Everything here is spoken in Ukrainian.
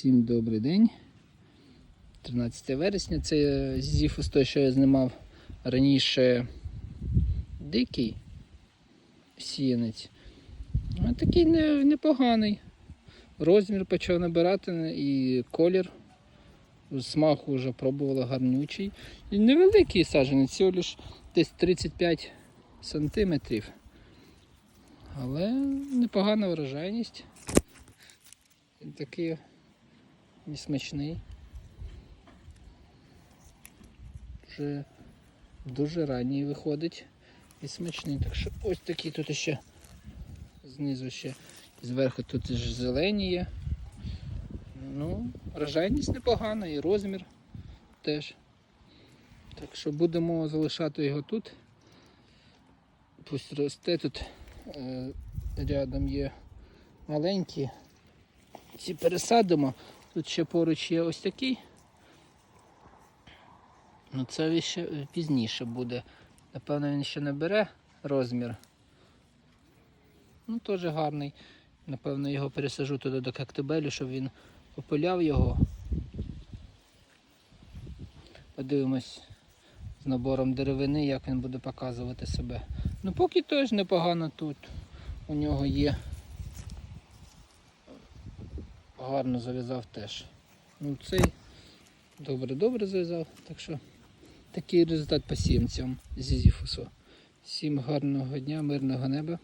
Всім добрий день. 13 вересня. Це зіфус той, що я знімав раніше дикий сіянець. Такий не, непоганий. Розмір почав набирати і колір. Смаку вже пробувала гарнючий. І невеликий саджанець, всього лиш десь 35 сантиметрів. Але непогана врожайність. Такий і смачний. Вже дуже ранній виходить і смачний. Так що ось такий тут ще знизу ще зверху тут ж зелені є. Ну, врожайність непогана і розмір теж. Так що будемо залишати його тут. Пусть росте тут е, рядом є маленькі. Ці пересадимо. Тут ще поруч є ось такий. Ну це ще пізніше буде. Напевно, він ще не бере розмір. Ну, теж гарний. Напевно, його пересажу туди до коктебелю, щоб він опиляв його. Подивимось з набором деревини, як він буде показувати себе. Ну поки теж непогано тут. У нього є. Гарно зав'язав теж. Ну цей добре-добре зав'язав. Так що такий результат по сімцям зі зіфусу. Всім гарного дня, мирного неба.